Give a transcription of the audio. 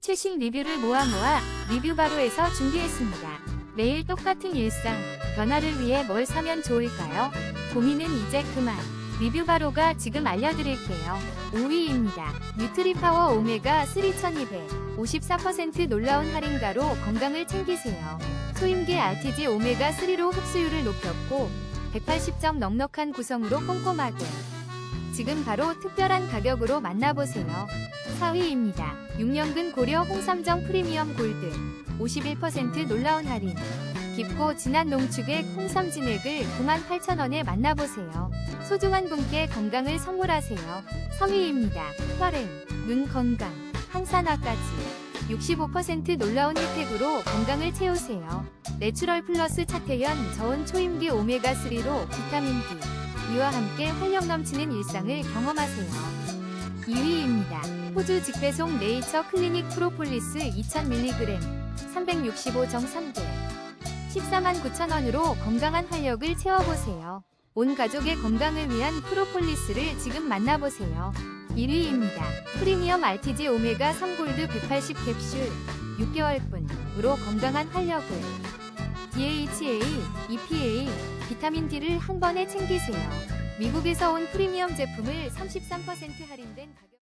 최신 리뷰를 모아 모아 리뷰바로에서 준비했습니다. 매일 똑같은 일상, 변화를 위해 뭘 사면 좋을까요? 고민은 이제 그만. 리뷰바로가 지금 알려드릴게요. 5위입니다. 뉴트리파워 오메가 3200. 54% 놀라운 할인가로 건강을 챙기세요. 소임계 RTG 오메가 3로 흡수율을 높였고 180점 넉넉한 구성으로 꼼꼼하게. 지금 바로 특별한 가격으로 만나보세요. 4위입니다. 6년근 고려 홍삼정 프리미엄 골드 51% 놀라운 할인 깊고 진한 농축의 홍삼 진액을 98,000원에 만나보세요. 소중한 분께 건강을 선물하세요. 3위입니다. 화렌 눈 건강 항산화까지 65% 놀라운 혜택으로 건강을 채우세요. 내추럴 플러스 차태현 저온 초임기 오메가3로 비타민 D 이와 함께 활력 넘치는 일상을 경험하세요. 2위입니다. 호주 직배송 네이처 클리닉 프로폴리스 2000mg 365.3개 14만 9천원으로 건강한 활력을 채워보세요. 온 가족의 건강을 위한 프로폴리스를 지금 만나보세요. 1위입니다. 프리미엄 RTG 오메가 3골드 180 캡슐 6개월분으로 건강한 활력을 DHA, EPA, 비타민 D를 한 번에 챙기세요. 미국에서 온 프리미엄 제품을 33% 할인된 가격